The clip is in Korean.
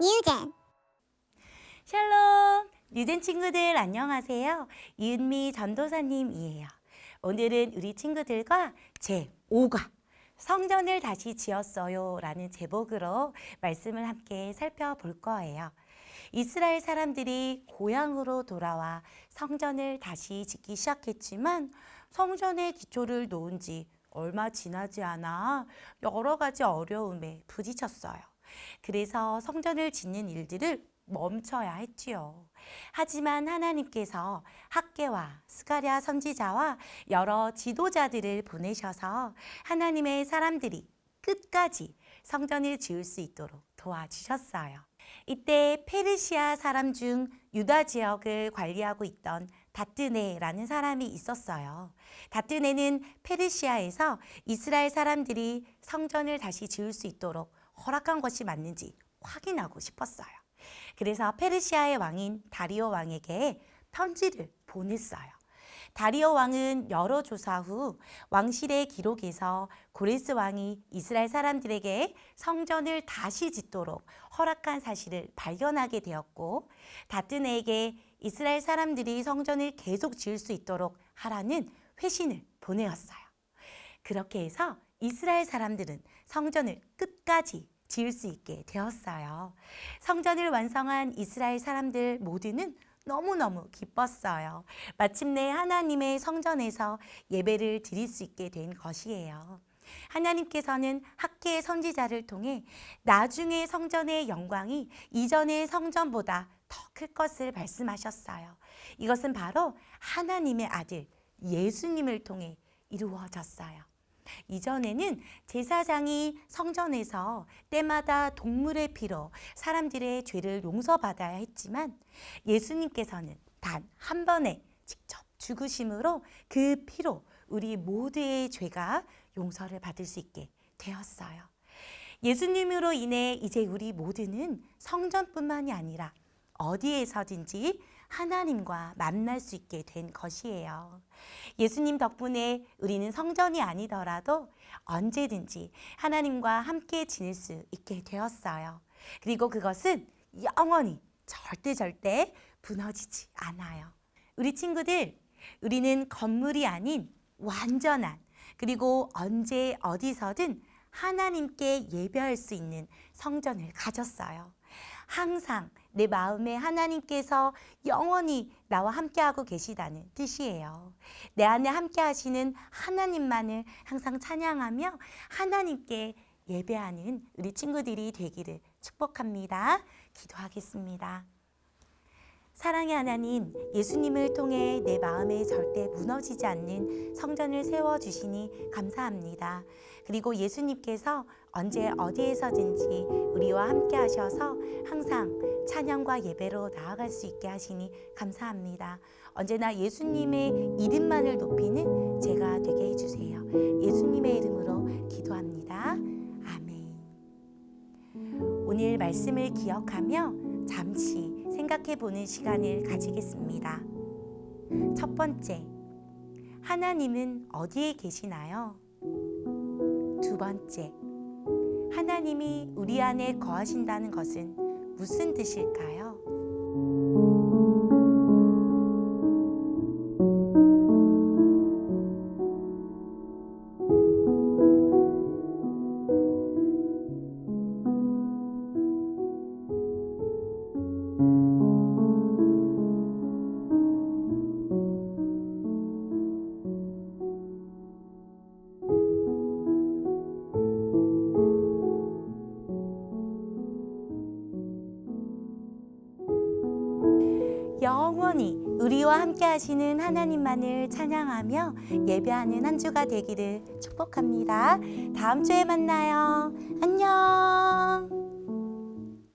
뉴젠 샬롬! 뉴든 친구들 안녕하세요. 이은미 전도사님이에요. 오늘은 우리 친구들과 제 5과 성전을 다시 지었어요 라는 제목으로 말씀을 함께 살펴볼 거예요. 이스라엘 사람들이 고향으로 돌아와 성전을 다시 짓기 시작했지만 성전의 기초를 놓은 지 얼마 지나지 않아 여러 가지 어려움에 부딪혔어요. 그래서 성전을 짓는 일들을 멈춰야 했지요. 하지만 하나님께서 학계와 스가랴 선지자와 여러 지도자들을 보내셔서 하나님의 사람들이 끝까지 성전을 지을 수 있도록 도와주셨어요. 이때 페르시아 사람 중 유다 지역을 관리하고 있던 다뜨네라는 사람이 있었어요. 다뜨네는 페르시아에서 이스라엘 사람들이 성전을 다시 지을 수 있도록 허락한 것이 맞는지 확인하고 싶었어요. 그래서 페르시아의 왕인 다리오 왕에게 편지를 보냈어요. 다리오 왕은 여러 조사 후 왕실의 기록에서 고레스 왕이 이스라엘 사람들에게 성전을 다시 짓도록 허락한 사실을 발견하게 되었고 다뜨네에게 이스라엘 사람들이 성전을 계속 지을 수 있도록 하라는 회신을 보내었어요. 그렇게 해서 이스라엘 사람들은 성전을 끝까지 지을 수 있게 되었어요. 성전을 완성한 이스라엘 사람들 모두는 너무너무 기뻤어요. 마침내 하나님의 성전에서 예배를 드릴 수 있게 된 것이에요. 하나님께서는 학계의 선지자를 통해 나중에 성전의 영광이 이전의 성전보다 더 클 것을 말씀하셨어요. 이것은 바로 하나님의 아들 예수님을 통해 이루어졌어요. 이전에는 제사장이 성전에서 때마다 동물의 피로 사람들의 죄를 용서받아야 했지만 예수님께서는 단 한 번에 직접 죽으심으로 그 피로 우리 모두의 죄가 용서를 받을 수 있게 되었어요. 예수님으로 인해 이제 우리 모두는 성전뿐만이 아니라 어디에서든지 하나님과 만날 수 있게 된 것이에요. 예수님 덕분에 우리는 성전이 아니더라도 언제든지 하나님과 함께 지낼 수 있게 되었어요. 그리고 그것은 영원히 절대 절대 무너지지 않아요. 우리 친구들, 우리는 건물이 아닌 완전한 그리고 언제 어디서든 하나님께 예배할 수 있는 성전을 가졌어요. 항상 내 마음에 하나님께서 영원히 나와 함께하고 계시다는 뜻이에요. 내 안에 함께 하시는 하나님만을 항상 찬양하며 하나님께 예배하는 우리 친구들이 되기를 축복합니다. 기도하겠습니다. 사랑의 하나님, 예수님을 통해 내 마음에 절대 무너지지 않는 성전을 세워주시니 감사합니다. 그리고 예수님께서 언제 어디에서든지 우리와 함께 하셔서 항상 찬양과 예배로 나아갈 수 있게 하시니 감사합니다. 언제나 예수님의 이름만을 높이는 제가 되게 해주세요. 예수님의 이름으로 기도합니다. 아멘. 오늘 말씀을 기억하며 잠시 생각해 보는 시간을 가지겠습니다. 첫 번째, 하나님은 어디에 계시나요? 두 번째, 하나님이 우리 안에 거하신다는 것은 무슨 뜻일까요? 영원히 우리와 함께 하시는 하나님만을 찬양하며 예배하는 한 주가 되기를 축복합니다. 다음 주에 만나요. 안녕.